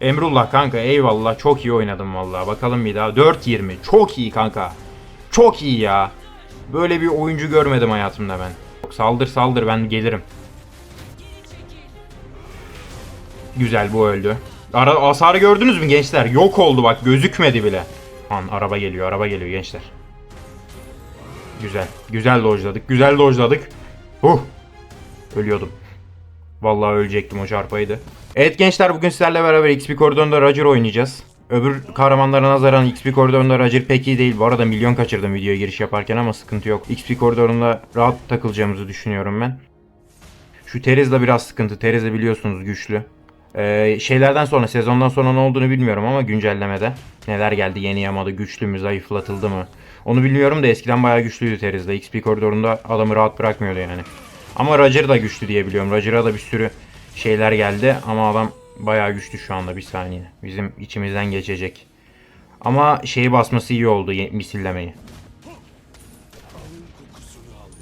Emrullah kanka eyvallah çok iyi oynadım vallahi. Bakalım bir daha. 4-20 çok iyi kanka. Çok iyi ya. Böyle bir oyuncu görmedim hayatımda ben. Saldır saldır ben gelirim. Güzel bu öldü. Ara, hasarı gördünüz mü gençler? Yok oldu bak gözükmedi bile. An araba geliyor araba geliyor gençler. Güzel. Güzel dojladık. Güzel dojladık. Huh. Ölüyordum. Vallahi ölecektim o çarpaydı. Evet gençler bugün sizlerle beraber XP koridorunda Roger oynayacağız. Öbür kahramanlara nazaran XP koridorunda Roger pek iyi değil. Bu arada milyon kaçırdım videoya giriş yaparken ama sıkıntı yok. XP koridorunda rahat takılacağımızı düşünüyorum ben. Şu Terizla biraz sıkıntı. Terizla biliyorsunuz güçlü. Ee, şeylerden sonra sezondan sonra ne olduğunu bilmiyorum ama güncellemede neler geldi yeni yamadı güçlü mü zayıflatıldı mı onu bilmiyorum da eskiden bayağı güçlüydü Teriz'de XP koridorunda adamı rahat bırakmıyordu yani ama Roger da güçlü diye biliyorum Roger'a da bir sürü şeyler geldi ama adam bayağı güçlü şu anda bir saniye bizim içimizden geçecek ama şeyi basması iyi oldu misillemeyi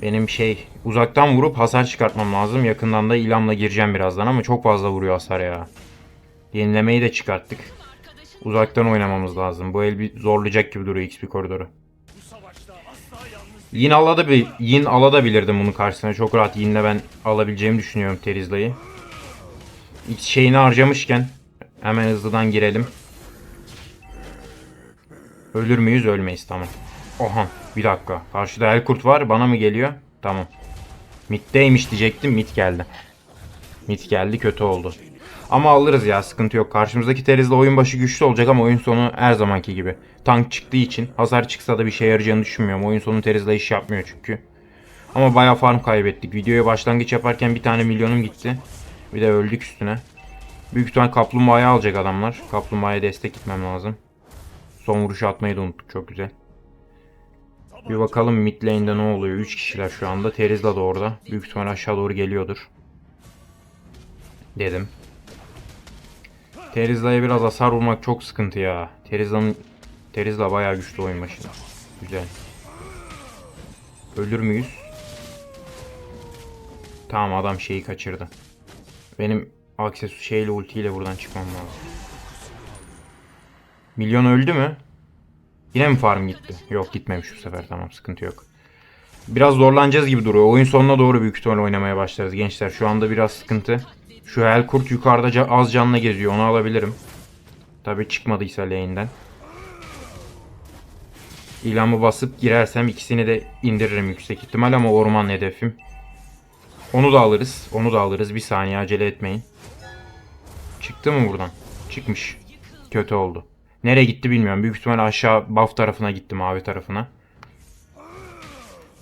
benim şey uzaktan vurup hasar çıkartmam lazım. Yakından da ilamla gireceğim birazdan ama çok fazla vuruyor hasar ya. Yenilemeyi de çıkarttık. Uzaktan oynamamız lazım. Bu el bir zorlayacak gibi duruyor XP koridoru. Yin alabilir, Yin alabilirdim bunun karşısına. Çok rahat Yin'le ben alabileceğimi düşünüyorum Terizla'yı. Şeyini harcamışken hemen hızlıdan girelim. Ölür müyüz? Ölmeyiz tamam. Oha bir dakika. Karşıda Elkurt var. Bana mı geliyor? Tamam. Mid'deymiş diyecektim. Mid geldi. Mid geldi kötü oldu. Ama alırız ya sıkıntı yok. Karşımızdaki Teriz'le oyun başı güçlü olacak ama oyun sonu her zamanki gibi. Tank çıktığı için hasar çıksa da bir şey yarayacağını düşünmüyorum. Oyun sonu Teriz'le iş yapmıyor çünkü. Ama bayağı farm kaybettik. Videoya başlangıç yaparken bir tane milyonum gitti. Bir de öldük üstüne. Büyük ihtimal kaplumbağayı alacak adamlar. Kaplumbağaya destek gitmem lazım. Son vuruşu atmayı da unuttuk çok güzel. Bir bakalım mid lane'de ne oluyor. 3 kişiler şu anda. Terizla da orada. Büyük ihtimal aşağı doğru geliyordur. Dedim. Terizla'ya biraz hasar vurmak çok sıkıntı ya. Terizla'nın Terizla bayağı güçlü oyun başında. Güzel. Ölür müyüz? Tamam adam şeyi kaçırdı. Benim aksesu şeyle ultiyle buradan çıkmam lazım. Milyon öldü mü? Yine mi farm gitti? Yok gitmemiş bu sefer tamam sıkıntı yok. Biraz zorlanacağız gibi duruyor. Oyun sonuna doğru büyük ihtimal oynamaya başlarız gençler. Şu anda biraz sıkıntı. Şu Helkurt yukarıda az canla geziyor. Onu alabilirim. Tabi çıkmadıysa lane'den. İlamı basıp girersem ikisini de indiririm yüksek ihtimal ama orman hedefim. Onu da alırız. Onu da alırız. Bir saniye acele etmeyin. Çıktı mı buradan? Çıkmış. Kötü oldu. Nereye gitti bilmiyorum. Büyük ihtimal aşağı buff tarafına gitti mavi tarafına.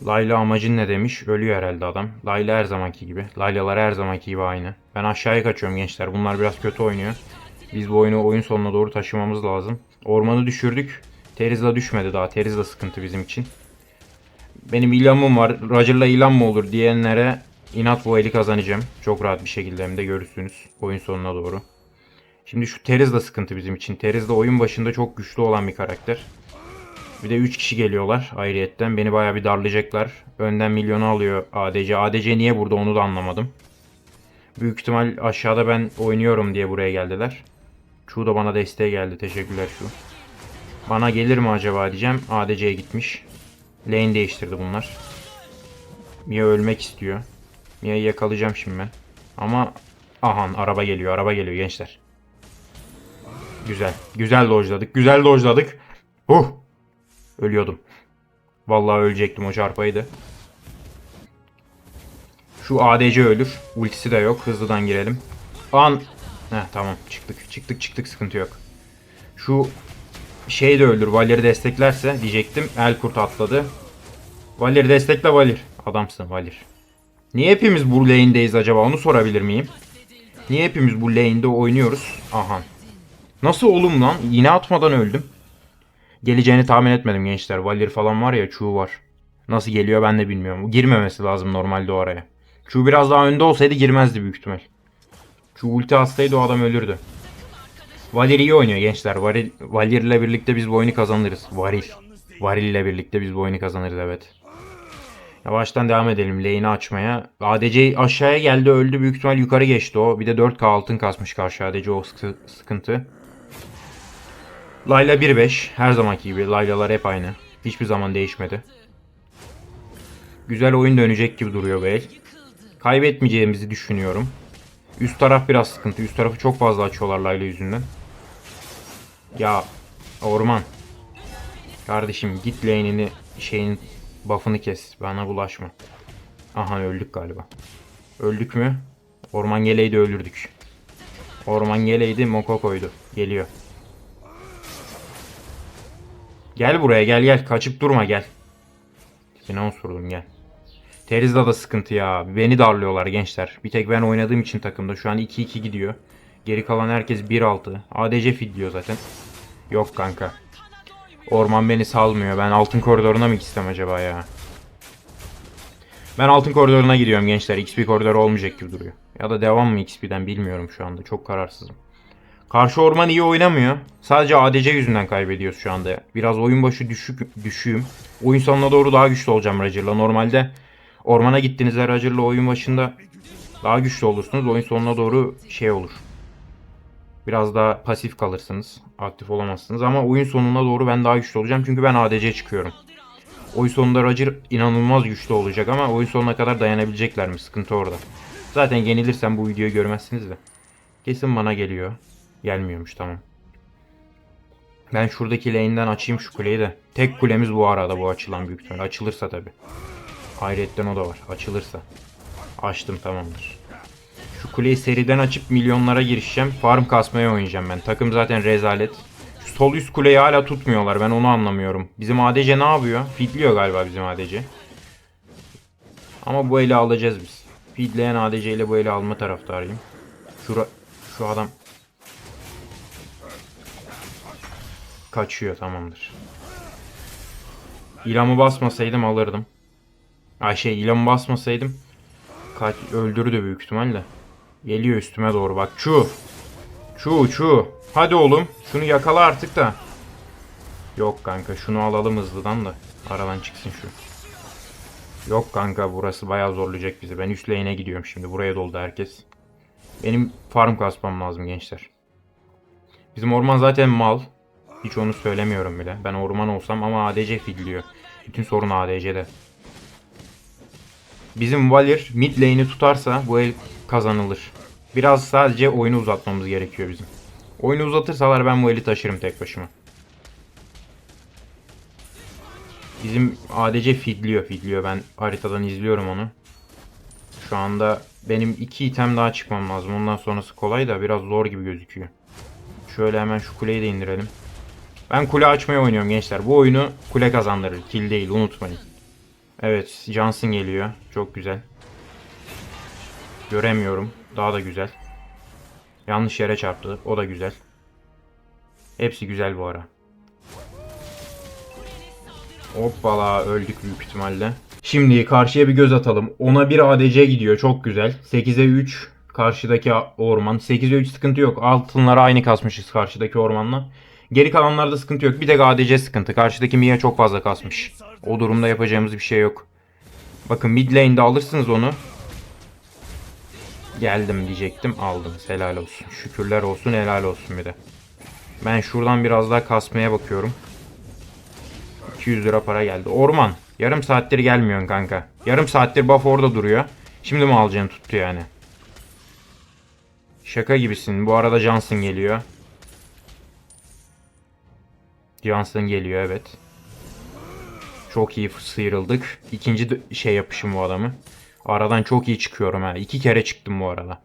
Layla amacın ne demiş? Ölüyor herhalde adam. Layla her zamanki gibi. Laylalar her zamanki gibi aynı. Ben aşağıya kaçıyorum gençler. Bunlar biraz kötü oynuyor. Biz bu oyunu oyun sonuna doğru taşımamız lazım. Ormanı düşürdük. Terizla düşmedi daha. Terizla sıkıntı bizim için. Benim ilamım var. Roger'la ilam mı olur diyenlere inat bu eli kazanacağım. Çok rahat bir şekilde hem de görürsünüz oyun sonuna doğru. Şimdi şu Teriz de sıkıntı bizim için. Teriz de oyun başında çok güçlü olan bir karakter. Bir de 3 kişi geliyorlar ayrıyetten. Beni bayağı bir darlayacaklar. Önden milyonu alıyor ADC. ADC niye burada onu da anlamadım. Büyük ihtimal aşağıda ben oynuyorum diye buraya geldiler. Şu da bana desteğe geldi. Teşekkürler şu. Bana gelir mi acaba diyeceğim. ADC'ye gitmiş. Lane değiştirdi bunlar. Mia ölmek istiyor. Mia'yı yakalayacağım şimdi ben. Ama ahan araba geliyor. Araba geliyor gençler. Güzel. Güzel dojladık. Güzel dojladık. Huh. Ölüyordum. Vallahi ölecektim o çarpaydı. Şu ADC ölür. Ultisi de yok. Hızlıdan girelim. An. Heh tamam çıktık. Çıktık çıktık sıkıntı yok. Şu şey de öldür. Valer'i desteklerse diyecektim. El kurt atladı. Valir destekle Valir. Adamsın Valir. Niye hepimiz bu lane'deyiz acaba onu sorabilir miyim? Niye hepimiz bu lane'de oynuyoruz? Aha. Nasıl oğlum lan? Yine atmadan öldüm. Geleceğini tahmin etmedim gençler. Valir falan var ya Chu var. Nasıl geliyor ben de bilmiyorum. Girmemesi lazım normalde o araya. Chu biraz daha önde olsaydı girmezdi büyük ihtimal. Chu ulti atsaydı o adam ölürdü. Valir iyi oynuyor gençler. Varil, Valir ile birlikte biz bu oyunu kazanırız. Varil. Varil ile birlikte biz bu oyunu kazanırız evet. Yavaştan devam edelim lane'i açmaya. ADC aşağıya geldi öldü. Büyük ihtimal yukarı geçti o. Bir de 4K altın kasmış karşı ADC o sıkı- sıkıntı. Layla 1-5. Her zamanki gibi. Laylalar hep aynı. Hiçbir zaman değişmedi. Güzel oyun dönecek gibi duruyor el. Kaybetmeyeceğimizi düşünüyorum. Üst taraf biraz sıkıntı. Üst tarafı çok fazla açıyorlar Layla yüzünden. Ya orman. Kardeşim git lane'ini şeyin buff'ını kes. Bana bulaşma. Aha öldük galiba. Öldük mü? Orman geleydi öldürdük. Orman geleydi Moko koydu. Geliyor. Gel buraya gel gel. Kaçıp durma gel. Yine vurdum gel. Teriz'de da sıkıntı ya. Beni darlıyorlar gençler. Bir tek ben oynadığım için takımda. Şu an 2-2 gidiyor. Geri kalan herkes 1-6. ADC fidliyor zaten. Yok kanka. Orman beni salmıyor. Ben altın koridoruna mı gitsem acaba ya? Ben altın koridoruna gidiyorum gençler. XP koridoru olmayacak gibi duruyor. Ya da devam mı XP'den bilmiyorum şu anda. Çok kararsızım. Karşı orman iyi oynamıyor. Sadece ADC yüzünden kaybediyoruz şu anda. Biraz oyun başı düşük, düşüğüm. Oyun sonuna doğru daha güçlü olacağım Roger'la. Normalde ormana gittiğinizde Roger'la oyun başında daha güçlü olursunuz. Oyun sonuna doğru şey olur. Biraz daha pasif kalırsınız. Aktif olamazsınız. Ama oyun sonuna doğru ben daha güçlü olacağım. Çünkü ben ADC çıkıyorum. Oyun sonunda Roger inanılmaz güçlü olacak ama oyun sonuna kadar dayanabilecekler mi? Sıkıntı orada. Zaten yenilirsem bu videoyu görmezsiniz de. Kesin bana geliyor. Gelmiyormuş tamam. Ben şuradaki lane'den açayım şu kuleyi de. Tek kulemiz bu arada bu açılan büyük ihtimalle. Açılırsa tabi. Hayretten o da var. Açılırsa. Açtım tamamdır. Şu kuleyi seriden açıp milyonlara girişeceğim. Farm kasmaya oynayacağım ben. Takım zaten rezalet. Şu sol üst kuleyi hala tutmuyorlar. Ben onu anlamıyorum. Bizim ADC ne yapıyor? Fidliyor galiba bizim ADC. Ama bu eli alacağız biz. Fidleyen ADC ile bu eli alma taraftarıyım. Şura, şu adam kaçıyor tamamdır. İlamı basmasaydım alırdım. Ay şey ilamı basmasaydım kaç öldürdü büyük ihtimalle. Geliyor üstüme doğru bak. Çu. Çu çu. Hadi oğlum. Şunu yakala artık da. Yok kanka şunu alalım hızlıdan da. Aradan çıksın şu. Yok kanka burası bayağı zorlayacak bizi. Ben üst lane'e gidiyorum şimdi. Buraya doldu herkes. Benim farm kasmam lazım gençler. Bizim orman zaten mal. Hiç onu söylemiyorum bile. Ben orman olsam ama ADC fidliyor. Bütün sorun ADC'de. Bizim Valir mid lane'i tutarsa bu el kazanılır. Biraz sadece oyunu uzatmamız gerekiyor bizim. Oyunu uzatırsalar ben bu eli taşırım tek başıma. Bizim ADC fidliyor fidliyor. Ben haritadan izliyorum onu. Şu anda benim iki item daha çıkmam lazım. Ondan sonrası kolay da biraz zor gibi gözüküyor. Şöyle hemen şu kuleyi de indirelim. Ben kule açmaya oynuyorum gençler. Bu oyunu kule kazandırır. Kill değil unutmayın. Evet Johnson geliyor. Çok güzel. Göremiyorum. Daha da güzel. Yanlış yere çarptı. O da güzel. Hepsi güzel bu ara. Hoppala öldük büyük ihtimalle. Şimdi karşıya bir göz atalım. 10'a 1 ADC gidiyor. Çok güzel. 8'e 3 karşıdaki orman. 8'e 3 sıkıntı yok. Altınlara aynı kasmışız karşıdaki ormanla. Geri kalanlarda sıkıntı yok. Bir tek ADC sıkıntı. Karşıdaki Mia çok fazla kasmış. O durumda yapacağımız bir şey yok. Bakın mid lane'de alırsınız onu. Geldim diyecektim. Aldınız. Helal olsun. Şükürler olsun. Helal olsun bir de. Ben şuradan biraz daha kasmaya bakıyorum. 200 lira para geldi. Orman. Yarım saattir gelmiyorsun kanka. Yarım saattir buff orada duruyor. Şimdi mi alacaksın tuttu yani? Şaka gibisin. Bu arada Johnson geliyor. Johnson geliyor evet. Çok iyi sıyrıldık. İkinci şey yapışım bu adamı. Aradan çok iyi çıkıyorum ha. İki kere çıktım bu arada.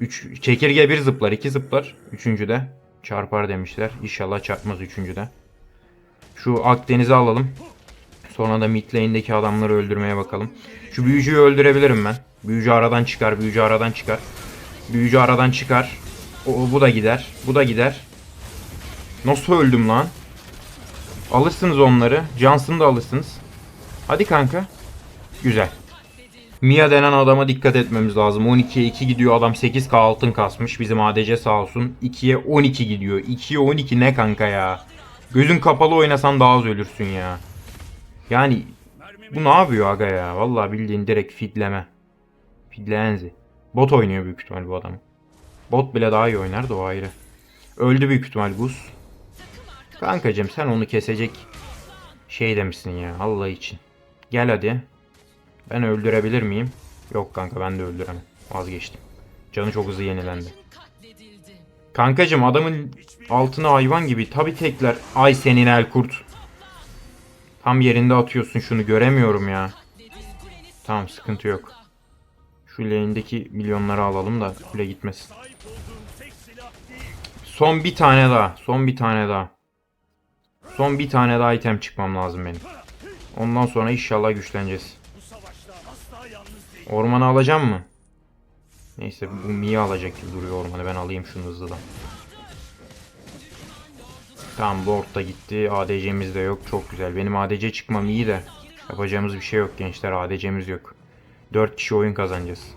Üç, çekirge bir zıplar, iki zıplar. Üçüncü de çarpar demişler. İnşallah çarpmaz üçüncü de. Şu Akdeniz'i alalım. Sonra da mid lane'deki adamları öldürmeye bakalım. Şu büyücüyü öldürebilirim ben. Büyücü aradan çıkar, büyücü aradan çıkar. Büyücü aradan çıkar. O, bu da gider. Bu da gider. Nasıl öldüm lan? Alırsınız onları. Johnson'ı da alırsınız. Hadi kanka. Güzel. Mia denen adama dikkat etmemiz lazım. 12'ye 2 gidiyor adam 8k altın kasmış. Bizim ADC sağ olsun. 2'ye 12 gidiyor. 2'ye 12 ne kanka ya? Gözün kapalı oynasan daha az ölürsün ya. Yani Bu ne yapıyor aga ya? Vallahi bildiğin direkt fidleme. Fidlenzi. Bot oynuyor büyük ihtimal bu adam. Bot bile daha iyi oynar da o ayrı. Öldü büyük ihtimal Gus. Kankacım sen onu kesecek şey demişsin ya Allah için. Gel hadi. Ben öldürebilir miyim? Yok kanka ben de öldüremem. Vazgeçtim. Canı çok hızlı yenilendi. Kankacım adamın altına hayvan gibi tabi tekler. Ay senin el kurt. Tam yerinde atıyorsun şunu göremiyorum ya. Tamam sıkıntı yok. Şu lane'deki milyonları alalım da kule gitmesin. Son bir tane daha. Son bir tane daha. Son bir tane daha item çıkmam lazım benim. Ondan sonra inşallah güçleneceğiz. Ormanı alacağım mı? Neyse bu Mia alacak gibi duruyor ormanı. Ben alayım şunu hızlıdan. Tamam Lord da gitti. ADC'miz de yok. Çok güzel. Benim ADC çıkmam iyi de. Yapacağımız bir şey yok gençler. ADC'miz yok. 4 kişi oyun kazanacağız.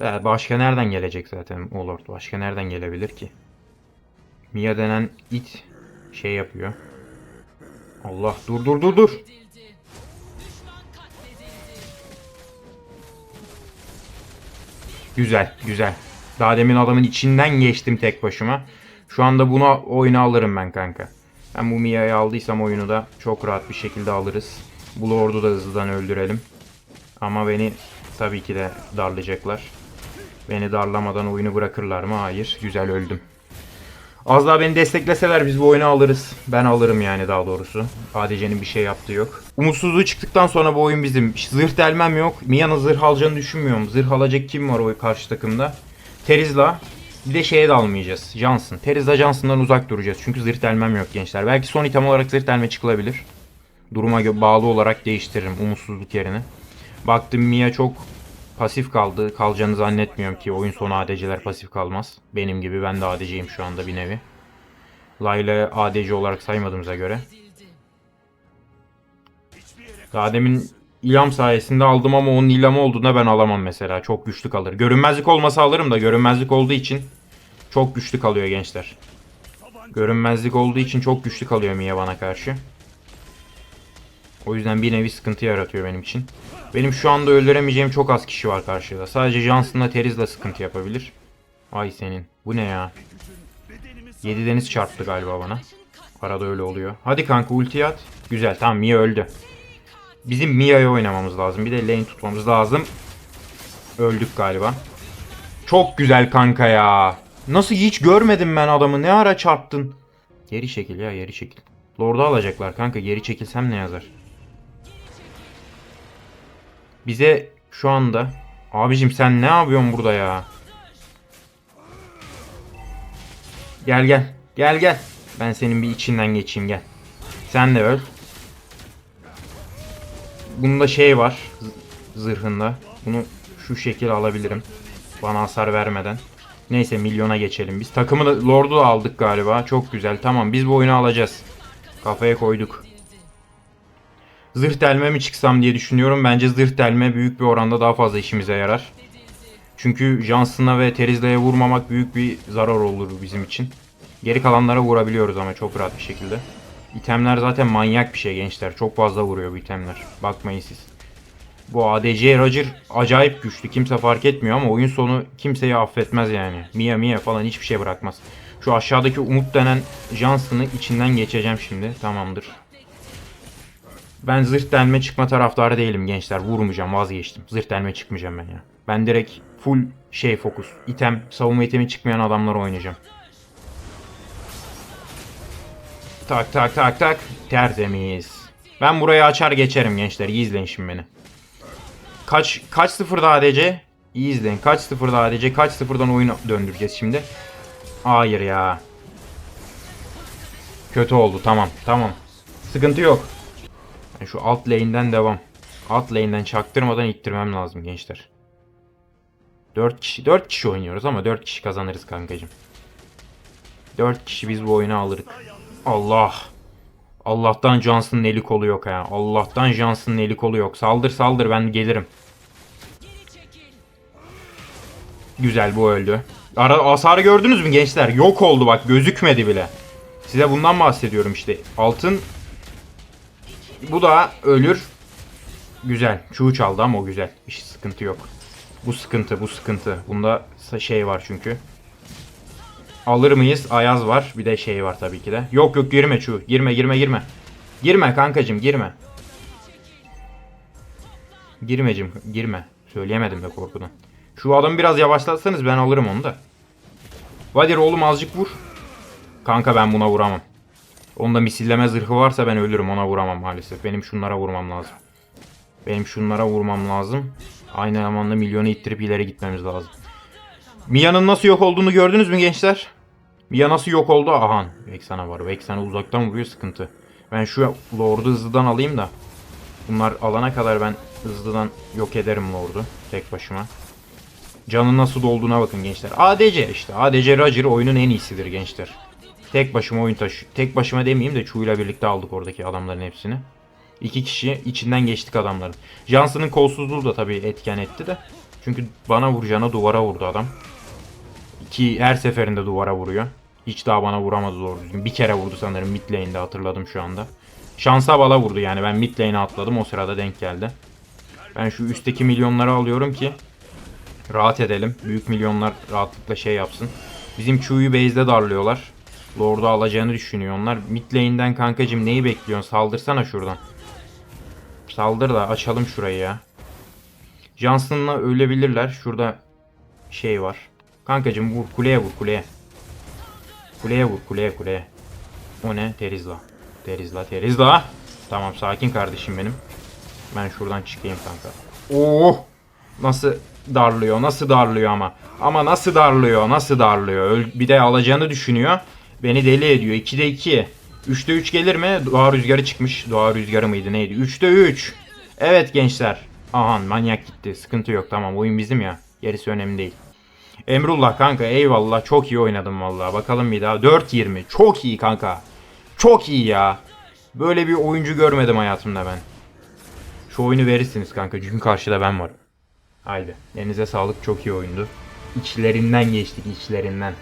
Başka nereden gelecek zaten o Lord? Başka nereden gelebilir ki? Mia denen it şey yapıyor. Allah dur dur dur dur. Güzel güzel. Daha demin adamın içinden geçtim tek başıma. Şu anda buna oyunu alırım ben kanka. Ben bu Mia'yı aldıysam oyunu da çok rahat bir şekilde alırız. Bu Lord'u da hızlıdan öldürelim. Ama beni tabii ki de darlayacaklar. Beni darlamadan oyunu bırakırlar mı? Hayır. Güzel öldüm. Az daha beni destekleseler biz bu oyunu alırız. Ben alırım yani daha doğrusu. ADC'nin bir şey yaptığı yok. Umutsuzluğu çıktıktan sonra bu oyun bizim. Zırh delmem yok. Mia'nın zırh alacağını düşünmüyorum. Zırh alacak kim var o karşı takımda? Terizla. Bir de şeye de almayacağız. Johnson. Terizla Johnson'dan uzak duracağız. Çünkü zırh delmem yok gençler. Belki son item olarak zırh delme çıkılabilir. Duruma bağlı olarak değiştiririm umutsuzluk yerine. Baktım Mia çok pasif kaldı. Kalacağını zannetmiyorum ki oyun sonu ADC'ler pasif kalmaz. Benim gibi ben de ADC'yim şu anda bir nevi. Layla ADC olarak saymadığımıza göre. Daha demin İlham sayesinde aldım ama onun ilhamı olduğunda ben alamam mesela. Çok güçlü kalır. Görünmezlik olmasa alırım da görünmezlik olduğu için çok güçlü kalıyor gençler. Görünmezlik olduğu için çok güçlü kalıyor Mia bana karşı. O yüzden bir nevi sıkıntı yaratıyor benim için. Benim şu anda öldüremeyeceğim çok az kişi var karşıda. Sadece Johnson'la Teriz'le sıkıntı yapabilir. Ay senin. Bu ne ya? 7 deniz çarptı galiba bana. Arada öyle oluyor. Hadi kanka ulti at. Güzel tamam Mia öldü. Bizim Mia'yı oynamamız lazım. Bir de lane tutmamız lazım. Öldük galiba. Çok güzel kanka ya. Nasıl hiç görmedim ben adamı. Ne ara çarptın? Geri çekil ya geri çekil. Lord'u alacaklar kanka. Geri çekilsem ne yazar? Bize şu anda... Abicim sen ne yapıyorsun burada ya? Gel gel. Gel gel. Ben senin bir içinden geçeyim gel. Sen de öl. Bunda şey var. Zırhında. Bunu şu şekil alabilirim. Bana hasar vermeden. Neyse milyona geçelim biz. Takımı da Lord'u aldık galiba. Çok güzel. Tamam biz bu oyunu alacağız. Kafaya koyduk. Zırh delme mi çıksam diye düşünüyorum. Bence zırh delme büyük bir oranda daha fazla işimize yarar. Çünkü Johnson'a ve Terizla'ya vurmamak büyük bir zarar olur bizim için. Geri kalanlara vurabiliyoruz ama çok rahat bir şekilde. İtemler zaten manyak bir şey gençler. Çok fazla vuruyor bu itemler. Bakmayın siz. Bu ADC Roger acayip güçlü. Kimse fark etmiyor ama oyun sonu kimseyi affetmez yani. Mia Mia falan hiçbir şey bırakmaz. Şu aşağıdaki Umut denen Johnson'ı içinden geçeceğim şimdi. Tamamdır. Ben zırh delme çıkma taraftarı değilim gençler. Vurmayacağım vazgeçtim. Zırh delme çıkmayacağım ben ya. Ben direkt full şey fokus. İtem, savunma itemi çıkmayan adamları oynayacağım. Tak tak tak tak. Tertemiz. Ben burayı açar geçerim gençler. İyi izleyin şimdi beni. Kaç kaç sıfırda ADC? İyi izleyin. Kaç sıfırda ADC? Kaç sıfırdan oyunu döndüreceğiz şimdi? Hayır ya. Kötü oldu. Tamam. Tamam. Sıkıntı yok. Yani şu alt lane'den devam. Alt lane'den çaktırmadan ittirmem lazım gençler. 4 kişi 4 kişi oynuyoruz ama 4 kişi kazanırız kankacım. 4 kişi biz bu oyunu alırız. Allah. Allah'tan Johnson'ın eli kolu yok ya. Allah'tan Johnson'ın eli kolu yok. Saldır saldır ben gelirim. Güzel bu öldü. Ara hasarı gördünüz mü gençler? Yok oldu bak gözükmedi bile. Size bundan bahsediyorum işte. Altın Bu da ölür. Güzel. Çuğu çaldı ama o güzel. Hiç sıkıntı yok. Bu sıkıntı, bu sıkıntı. Bunda şey var çünkü. Alır mıyız? Ayaz var. Bir de şey var tabii ki de. Yok yok girme Çuğ. Girme girme girme. Girme kankacım girme. Girmecim girme. Söyleyemedim de korkudan. Şu adamı biraz yavaşlatsanız ben alırım onu da. Vadir oğlum azıcık vur. Kanka ben buna vuramam. Onda misilleme zırhı varsa ben ölürüm ona vuramam maalesef. Benim şunlara vurmam lazım. Benim şunlara vurmam lazım. Aynı zamanda milyonu ittirip ileri gitmemiz lazım. Mia'nın nasıl yok olduğunu gördünüz mü gençler? Mia nasıl yok oldu? Ahan. Vexana var. Vexana uzaktan vuruyor sıkıntı. Ben şu Lord'u hızlıdan alayım da. Bunlar alana kadar ben hızlıdan yok ederim Lord'u. Tek başıma. Canın nasıl dolduğuna bakın gençler. ADC işte. ADC Roger oyunun en iyisidir gençler. Tek başıma oyun taşı. Tek başıma demeyeyim de Chu'yla birlikte aldık oradaki adamların hepsini. İki kişi içinden geçtik adamların. Johnson'ın kolsuzluğu da tabii etken etti de. Çünkü bana vuracağına duvara vurdu adam. Ki her seferinde duvara vuruyor. Hiç daha bana vuramadı doğru düzgün. Bir kere vurdu sanırım mid lane'de hatırladım şu anda. Şansa bala vurdu yani ben mid lane'e atladım o sırada denk geldi. Ben şu üstteki milyonları alıyorum ki rahat edelim. Büyük milyonlar rahatlıkla şey yapsın. Bizim Chu'yu base'de darlıyorlar. Lord'u alacağını düşünüyor onlar. Mid kankacım neyi bekliyorsun? Saldırsana şuradan. Saldır da açalım şurayı ya. Johnson'la ölebilirler. Şurada şey var. Kankacım vur kuleye vur kuleye. Kuleye vur kuleye kuleye. O ne? Terizla. Terizla Terizla. Tamam sakin kardeşim benim. Ben şuradan çıkayım kanka. Oh! Nasıl darlıyor? Nasıl darlıyor ama? Ama nasıl darlıyor? Nasıl darlıyor? Bir de alacağını düşünüyor. Beni deli ediyor. 2'de 2. 3'te 3 gelir mi? Doğa rüzgarı çıkmış. Doğa rüzgarı mıydı neydi? 3'te 3. Evet gençler. Ahan manyak gitti. Sıkıntı yok tamam oyun bizim ya. Gerisi önemli değil. Emrullah kanka eyvallah çok iyi oynadım vallahi. Bakalım bir daha. 4-20. Çok iyi kanka. Çok iyi ya. Böyle bir oyuncu görmedim hayatımda ben. Şu oyunu verirsiniz kanka çünkü karşıda ben varım. Haydi. Elinize sağlık çok iyi oyundu. İçlerinden geçtik içlerinden.